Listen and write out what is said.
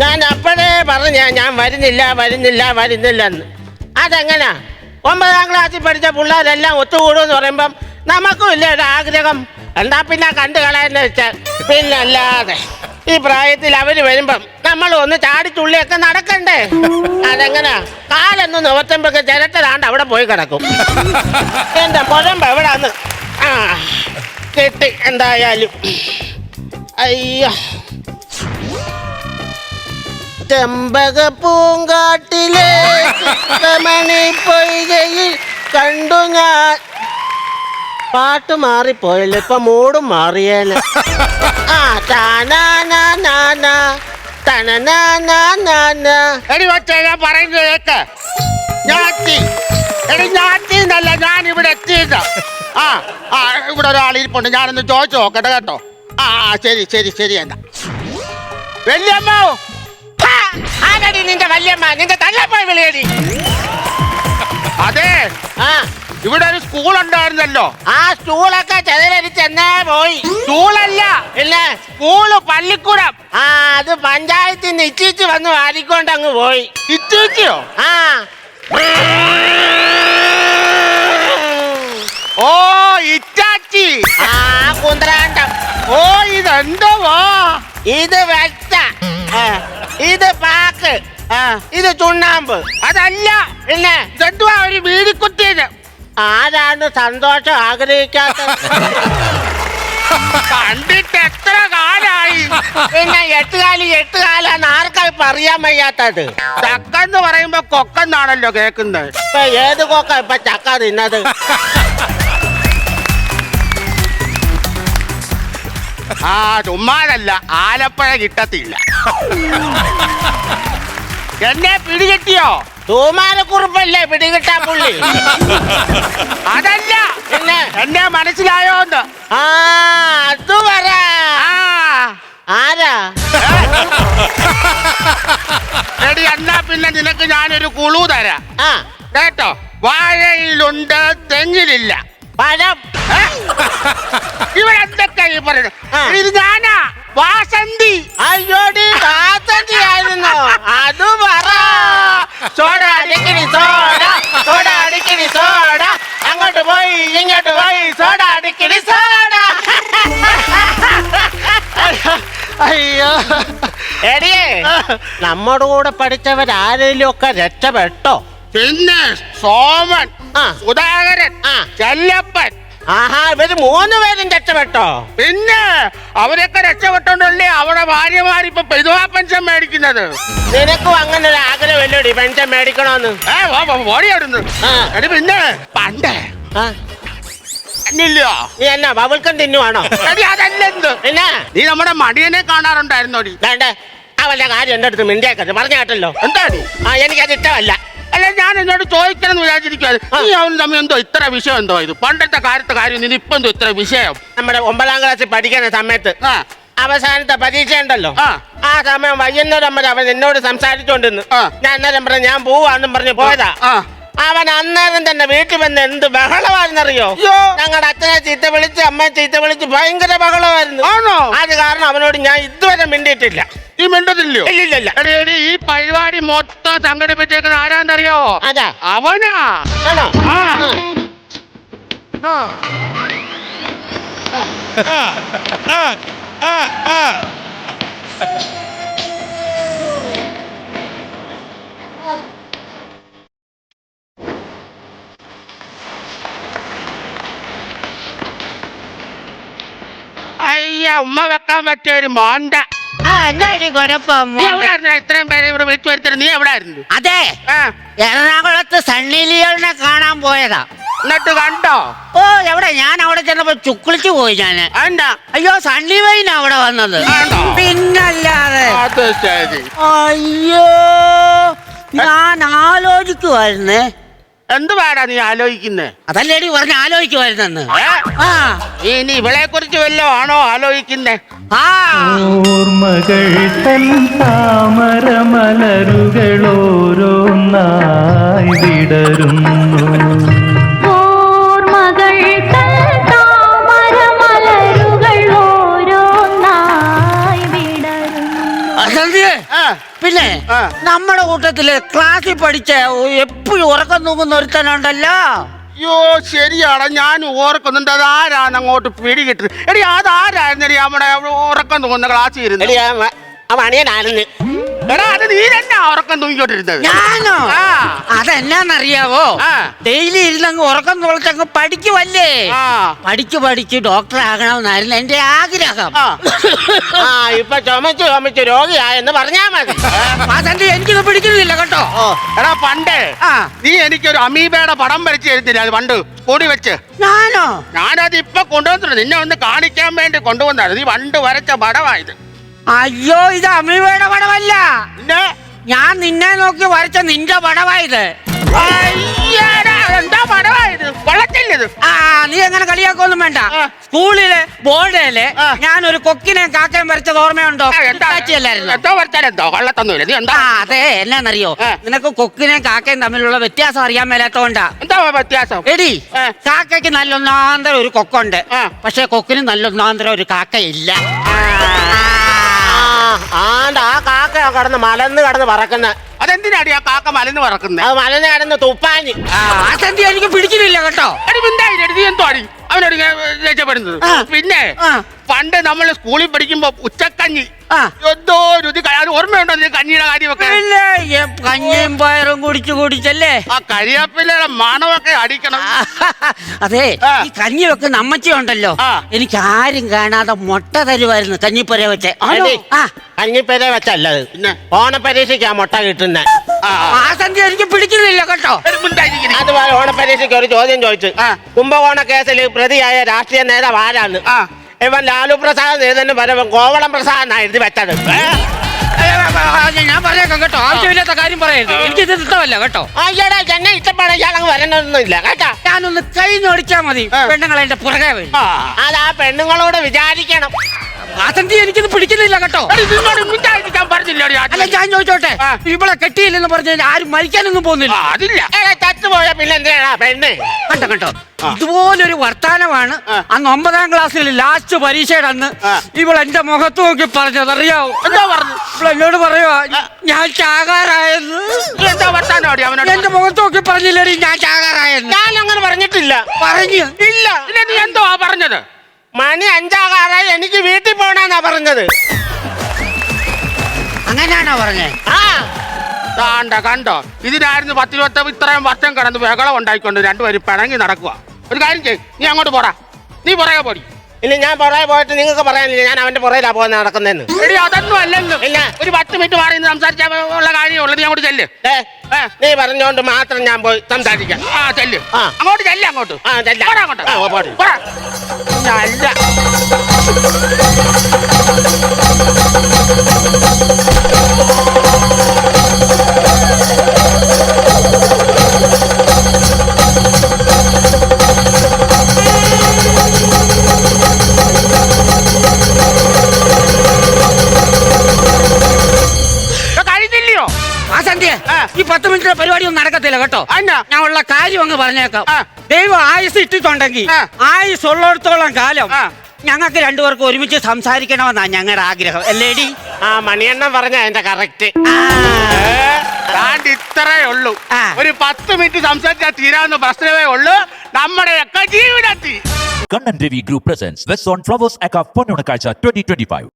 ഞാൻ അപ്പോഴേ പറഞ്ഞ ഞാൻ വരുന്നില്ല വരുന്നില്ല വരുന്നില്ലെന്ന്. അതെങ്ങനാ? ഒമ്പതാം ക്ലാസ്സിൽ പഠിച്ച പിള്ളേരെല്ലാം ഒത്തുകൂടുമെന്ന് പറയുമ്പം നമുക്കും ഇല്ല ഒരു ആഗ്രഹം. എന്താ പിന്നെ കണ്ടു കളയെന്ന് വെച്ചാൽ പിന്നല്ലാതെ. ഈ പ്രായത്തിൽ അവർ വരുമ്പം നമ്മൾ ഒന്ന് ചാടിച്ചുള്ളിയൊക്കെ നടക്കണ്ടേ? അതെങ്ങനാ? കാലൊന്ന് നിവർത്തുമ്പോഴൊക്കെ ചിരട്ടതാണ്ട് അവിടെ പോയി കിടക്കും. എന്റെ പുഴമ്പ എവിടാന്ന്? ആ കിട്ടി എന്തായാലും. അയ്യോ. ചെമ്പക പൂങ്കാട്ടിലെ ചിത്രമണി പൊയ്കയിൽ കണ്ടു ഞാൻ. പാട്ട് മാറിപ്പോയല്ലോ ഇപ്പൊ മൂടും മാറിയേന്. ആ താനാനാനാനാ, തനനാനാനാനാ. എടി കൊച്ചേ ഞാൻ പറയുന്നത് കേക്ക്. ഞാത്തി എടി ഞാത്തി എന്നല്ല ഞാൻ ഇവിടെ എത്തിയത്. ആ ആ ഇവിടെ ഒരാൾ ഇരിപ്പുണ്ട് ഞാനൊന്ന് ചോദിച്ചു നോക്കട്ടെ കേട്ടോ. ആ ശരി ശരി ശരി എന്നാ. വല്യമ്മ ആരടി നിന്റെ വല്യമ്മ നിന്റെ തള്ളപ്പോയി വിളിയടി. അതെ. ആ. ഇവിടെ ഒരു സ്കൂൾ ഉണ്ടായിരുന്നല്ലോ. ആ സ്കൂളൊക്കെ ചെതലരിച്ച് എന്നേ പോയി. സ്കൂളല്ല. ഇല്ല സ്കൂൾ പള്ളിക്കൂടം. ആ അത് പഞ്ചായത്തിൽ നിന്ന് ഇച്ചിച്ച് വന്ന് വാരിക്കൊണ്ട് അങ്ങ് പോയി. ഇച്ചിച്ചോ ആ. ഓ ഇറ്റാച്ചി. ആ കുന്ത്രാണ്ടം. ഓ ഇതെന്തോ? ഇത് വെച്ച ആ, ഇത് പാക്ക്. ഇത് ചുണ്ണാമ്പ്. അതല്ല പിന്നെ ഇതെന്തുവാ ഒരു വീടിക്കുത്തിയത് ആരാണ് സന്തോഷം ആഗ്രഹിക്കാത്ത കണ്ടിട്ട് എത്ര കാലായി? പിന്നെ എട്ടുകാലി എട്ടുകാലാന്ന് ആർക്കായി പറയാൻ വയ്യാത്തത്? ചക്കെന്ന് പറയുമ്പോ കൊക്കെന്നാണല്ലോ കേക്കുന്നത് ഇപ്പൊ ഏത് കൊക്ക ഇപ്പൊ ചക്ക തിന്നത്? ആ ചുമ്മാതല്ല. ആലപ്പഴ കിട്ടത്തില്ല. എന്നെ പിടികിട്ടിയോ? തൂമാനക്കുറിപ്പല്ലേ പിടികിട്ടാ പുള്ളി? അതല്ല. പിന്നെ എന്നെ മനസ്സിലായോന്ന്. ആ അത് പറ. ആരാ? എടി എന്നാ പിന്നെ നിനക്ക് ഞാനൊരു കുളു തരാ. ആ. കേട്ടോ? വാഴയിലുണ്ട് തെങ്ങിലില്ല. പഴം. ഇവിടെ എന്തൊക്കെ ഈ പറയുന്നത്? ഇത് ഞാനാ. വാസന്തി. അയ്യോടി വാസന്തി ആയിരുന്നു അത് പറ. സോഡ അടിക്കണി സോഡ. സോഡ അടിക്കണി സോഡ. അങ്ങോട്ട് പോയി ഇങ്ങോട്ട് പോയി. സോഡ അടിക്കണി സോഡ. അയ്യോ. എടിയേ നമ്മുടെ കൂടെ പഠിച്ചവരാരെങ്കിലും ഒക്കെ രക്ഷപ്പെട്ടോ? പിന്നെ സോമൻ. സുധാകരൻ ചെല്ലപ്പൻ. ആഹാ ഇവർ മൂന്ന് പേരും രക്ഷപ്പെട്ടോ? പിന്നെ അവരൊക്കെ രക്ഷപ്പെട്ടോണ്ടല്ലേ അവരുടെ ഭാര്യമാർ ഇപ്പൊ പെരുവാ പെൻഷൻ മേടിക്കുന്നത്? നിനക്കും അങ്ങനെ ഒരു ആഗ്രഹമല്ലോടി പെൻഷൻ മേടിക്കണോന്ന്? ഓടി അവിടുന്ന്. എടി പിന്നെ പണ്ടേ. നീ എന്നാ ബബിൾക്കം തിന്നുവാണോ? അതല്ലെന്ത്? പിന്നെ നീ നമ്മുടെ മടിയനെ കാണാറുണ്ടായിരുന്നോടി. വേണ്ടേ അവന്റെ കാര്യം എന്റെ അടുത്ത് മിണ്ടിയാക്കത് പറഞ്ഞു കേട്ടല്ലോ. എന്താണ് ആ എനിക്കത് ഇഷ്ടമല്ല അല്ല ഞാൻ എന്നോട് ചോദിക്കണം എന്ന് വിചാരിച്ചിരിക്കുന്നത് നീ അവനും തമ്മിൽ എന്തോ ഇത്ര വിഷയം എന്തോ ഇത്? പണ്ടത്തെ കാര്യത്തെ കാര്യം നീ ഇപ്പൊ എന്തോ ഇത്ര വിഷയം? നമ്മുടെ ഒമ്പതാം ക്ലാസ്സിൽ പഠിക്കുന്ന സമയത്ത് അവസാനത്തെ പരീക്ഷ ഉണ്ടല്ലോ. ആ. സമയം വൈകുന്നേരം വരെ അവൻ എന്നോട് സംസാരിച്ചോണ്ടിരുന്നു. ഞാൻ അന്നേരം പറഞ്ഞു ഞാൻ പോവാന്നും പറഞ്ഞു പോയതാ. അവൻ അന്നേരം തന്നെ വീട്ടിൽ വന്ന് എന്ത് ബഹളമായിരുന്നറിയോ ഞങ്ങളുടെ അച്ഛനെ ചീത്ത വിളിച്ച് അമ്മയെ ചീത്ത വിളിച്ച് ഭയങ്കര ബഹളമായിരുന്നു. ആണോ? അത് കാരണം അവനോട് ഞാൻ ഇതുവരെ മിണ്ടിയിട്ടില്ല. ഈ മിണ്ടത്തില്ലയോ? ഇല്ലില്ല ഈ പരിപാടി മൊത്തം സംഘടിപ്പിച്ചേക്കുന്നത് ആരാന്നറിയോ? അതാ. അവനാ. ആണോ? അയ്യ ഉമ്മ വെക്കാൻ പറ്റിയ ഒരു മോണ്ട. നീ എവിടായിരുന്നു ഇത്രയും പേരെ ഇവിടെ വിളിച്ചു വരുത്തരുത് നീ എവിടായിരുന്നു അതെ. ആ. എറണാകുളത്ത് സണ്ണി ലിയോളിനെ കാണാൻ പോയതാ. എന്നിട്ട് കണ്ടോ? ഓ എവിടെ? ഞാൻ അവിടെ ചെന്നപ്പോ ചുക്കുളിച്ചു പോയി ഞാൻ. എന്താ അയ്യോ സണ്ണി വൈന അവിടെ വന്നത്. ആണോ? പിന്നല്ലാതെ. അത് ശരി. അയ്യോ ഞാൻ ആലോചിക്കുവായിരുന്നേ. എന്ത് പാടാ നീ ആലോചിക്കുന്നേ? അതല്ലേടി പറഞ്ഞ ആലോചിക്കുമായിരുന്നു ആ. ഇനി ഇവളെ കുറിച്ച് വല്ലോ ആണോ ആലോചിക്കുന്നേ? ആ. ഓർമ്മകൾ തൻ താമരമലരുകളോരോന്നായി നമ്മുടെ കൂട്ടത്തിൽ ക്ലാസ്സിൽ പഠിച്ച എപ്പോഴും ഉറക്കം തൂങ്ങുന്ന ഒരുത്തനുണ്ടല്ലോ. അയ്യോ ശരിയാടാ ഞാൻ ഓർക്കുന്നുണ്ട്. അത് ആരാണ് അങ്ങോട്ട് പിടികിട്ടത്? എടി അതാരായിരുന്നടി നമ്മുടെ ഉറക്കം തോന്നുന്ന ക്ലാസ് ഇരുന്ന്. എടി, ആ മ- ആ മണിയനാണെന്ന് എടാ അത് നീ തന്നെ ഉറക്കം തൂങ്ങിക്കൊണ്ടിരുന്നത്? ഞാനോ? ആ. അതെന്നാന്നറിയാവോ? ആ. ഡെയിലി ഇരുന്നങ്ങ് ഉറക്കം തുളച്ചങ്ങ് പഠിക്കുവല്ലേ? ആ. പഠിച്ചു പഠിച്ച് ഡോക്ടർ ആകണമെന്നായിരുന്നു എന്റെ ആഗ്രഹം. ആ. ആ ഇപ്പൊ ചുമച്ച് ചുമച്ച് രോഗിയായെന്ന് പറഞ്ഞാ മതി. അതെന്റെ എനിക്കിത് പിടിക്കുന്നില്ല കേട്ടോ. എടാ പണ്ട് ആ. നീ എനിക്കൊരു അമീബയുടെ പടം വരച്ച് തരുന്നില്ല അത് പണ്ട് കൂടി വെച്ച്. ഞാനോ? ഞാനത് ഇപ്പൊ കൊണ്ടുവന്നിട്ടുണ്ട്. നിന്നെ ഒന്ന് കാണിക്കാൻ വേണ്ടി കൊണ്ടുവന്നാണ് നീ പണ്ട് വരച്ച പടമായത് അയ്യോ ഇത് അമീബയുടെ പടമല്ല. ഞാൻ നിന്നെ നോക്കി വരച്ച നിന്റെ പടമായത് അയ്യടാ, എന്താ പടമായത് കൊള്ളത്തില്ലത് ആ നീ എങ്ങനെ കളിയാക്കൊന്നും വേണ്ട. സ്കൂളിൽ ബോർഡിൽ ഞാൻ ഒരു കൊക്കിനെ കാക്കയും വരച്ചത് ഓർമ്മയുണ്ടോ? അതെ എന്നാന്നറിയോ. നിനക്ക് കൊക്കിനെയും കാക്കയും തമ്മിലുള്ള വ്യത്യാസം അറിയാൻ മേലാത്തോണ്ടാ. എന്താ വ്യത്യാസം? എടി കാക്കയ്ക്ക് നല്ലൊന്നാന്തരം ഒരു കൊക്കുണ്ട്. പക്ഷെ കൊക്കിന് നല്ലൊന്നാന്തരം ഒരു കാക്കയില്ല. ആണ്ട് ആ കാക്ക കടന്ന് മലന്ന് കടന്ന് പറക്കുന്ന. അതെന്തിനാടി ആ കാക്ക മലന്ന് പറക്കുന്നത് അത് മലന്ന് കടന്ന് തുപ്പാഞ്ഞ്. ആ. ആ എനിക്ക് പിടിക്കുന്നില്ല കേട്ടോ. എടി മിണ്ടായി എന്തോ അടി അവനോട് രക്ഷപ്പെടുന്നത് ആ. പിന്നെ ആ. പണ്ട് നമ്മൾ സ്കൂളിൽ പഠിക്കുമ്പോ ഉച്ചക്കഞ്ഞി ആ എന്തോ രുചി ക- അത് ഓർമ്മയുണ്ടോ നീ കഞ്ഞിയുടെ കാര്യമൊക്കെ പിന്നെ ഈ കഞ്ഞിയും പയറും കുടിച്ചു കുടിച്ചല്ലേ ആ കരിയാപ്പിലയുടെ മണമൊക്കെ അടിക്കണം അതെ ആ. ഈ കഞ്ഞി വെക്കുന്ന അമ്മച്ചി ഉണ്ടല്ലോ ആ. എനിക്ക് ആരും കാണാതെ മുട്ട തരുമായിരുന്നു കഞ്ഞിപ്പുര വെച്ച് ആണോ? ആ കഞ്ഞിപ്പേര വെച്ചല്ലത് പിന്നെ? ഓണപ്പരീക്ഷയ്ക്കാ മുട്ട കിട്ടുന്ന ആ, സന്ധ്യ എനിക്ക് പിടിക്കുന്നില്ല കേട്ടോ. അതുപോലെ ഓണപ്പരീക്ഷയ്ക്ക് ഒരു ചോദ്യം ചോദിച്ചു. കുംഭകോണ കേസിൽ പ്രതിയായ രാഷ്ട്രീയ നേതാവ് ആരാണ്? ഇവൻ ലാലു പ്രസാദ് നേതന് പറയുമ്പോൾ കോവളം പ്രസാദ് എന്നാ എഴുതി വെച്ചത്. ഞാൻ പറയാം കേട്ടോ. ആവശ്യമില്ലാത്ത കാര്യം പറയരുത്. എനിക്ക് ഇത് ഇഷ്ടമല്ല കേട്ടോ. അയ്യടാ എന്നെ ഇഷ്ടപ്പെടാൻ ഇയാളങ്ങ് കേട്ടോ കേട്ടാ. ഞാനൊന്ന് കൈ ഞൊടിച്ചാ മതി. പെണ്ണുങ്ങളെ പുറകെ വരും. അത് ആ പെണ്ണുങ്ങളോട് വിചാരിക്കണം. വാസന്തി എനിക്കിത് പിടിക്കുന്നില്ല കേട്ടോ. എടി, നിന്നോട് മിണ്ടായിരിക്കാൻ പറഞ്ഞില്ലേടി അല്ല ആദ്യം? ഞാൻ ചോദിച്ചോട്ടെ? ആ. ഇവളെ കെട്ടിയില്ലെന്ന് പറഞ്ഞാൽ ആരും മരിക്കാനൊന്നും ആ, പോകുന്നില്ല അതില്ല എടാ ചത്തുപോയ പിന്നെ എന്തിനാ പെണ്ണ്? കണ്ടോ കണ്ടോ. ഇതുപോലൊരു വർത്താനമാണ് അന്ന് ഒമ്പതാം ക്ലാസ്സിൽ ലാസ്റ്റ് പരീക്ഷയുടെ അന്ന്. ഇവൾ എന്റെ മുഖത്ത് നോക്കി പറഞ്ഞത് അറിയാവോ എന്താ പറഞ്ഞു? ഇവൾ എന്നോട് പറയുവാ ഞാൻ ചാകാറായെന്ന്. നീ എന്താ വർത്താനം അടി അവനോട് എന്റെ മുഖത്ത് നോക്കി പറഞ്ഞില്ലേടി ഞാൻ ചാകാറായെന്ന്. ഞാൻ അങ്ങനെ പറഞ്ഞിട്ടില്ല. പറഞ്ഞു. ഇല്ല. പിന്നെ നീ എന്തോ പറഞ്ഞത്? മണി അഞ്ചാകാറായി എനിക്ക് വീട്ടിൽ പോണെന്നാ പറഞ്ഞത്. അങ്ങനെയാണോ പറഞ്ഞേ? ആ. താണ്ട കണ്ടോ? ഇതിനായിരുന്നു പത്തിരുപത്തി ഇത്രയും വർഷം കിടന്ന് ബഹളം ഉണ്ടായിക്കൊണ്ട് രണ്ടുപേരും പിണങ്ങി നടക്കുക. ഒരു കാര്യം ചെയ്യും നീ അങ്ങോട്ട് പോടാ. നീ പുറകെ പോടി. ഇനി ഞാൻ പുറകെ പോയിട്ട് നിങ്ങൾക്ക് പറയാനില്ല. ഞാൻ അവന്റെ പുറകിലാ പോകുന്ന നടക്കുന്നതെന്ന്. എടി അതൊന്നും അല്ലല്ലോ ഇല്ല. ഒരു പത്ത് മിനിറ്റ് മാറി സംസാരിച്ചാൽ ഉള്ള കാര്യമുള്ളത് ഞാൻ അങ്ങോട്ട് ചെല്ല്. ഏ, നീ പറഞ്ഞോണ്ട് മാത്രം ഞാൻ പോയി സംസാരിക്കാം. ആ ചെല്ല്. ആ. അങ്ങോട്ട് ചെല്ല് അങ്ങോട്ട്. ആ, ചെല്ലാം. പോടാ അങ്ങോട്ട്. ആ, ഓ, പോടി. പോടാ. നല്ല കേട്ടോ? അന്നാ. ഞാൻ ഉള്ള കാര്യം അങ്ങ് പറഞ്ഞേക്കാം. ദൈവം ആയുസ് ഇട്ടിട്ടുണ്ടെങ്കിൽ. ആയുസ് ഉള്ളിടത്തോളം കാലം ഞങ്ങൾക്ക് രണ്ടുപേർക്കും ഒരുമിച്ച് സംസാരിക്കണമെന്നാ ഞങ്ങളുടെ ആഗ്രഹം. അല്ലേടി? ആ മണിയെണ്ണം പറഞ്ഞ എന്റെ കറക്റ്റ് ഇത്രേ ഉള്ളൂ. ഒരു പത്ത് മിനിറ്റ് സംസാരിച്ചാൽ തീരാവുന്ന പ്രശ്നമേ ഉള്ളൂ. നമ്മുടെയൊക്കെ ജീവിതത്തിൽ Kannan Devi Group on Flowers അക്കാ പൊന്നുണക്കാഴ്ച ട്വന്റി ട്വന്റി 2025.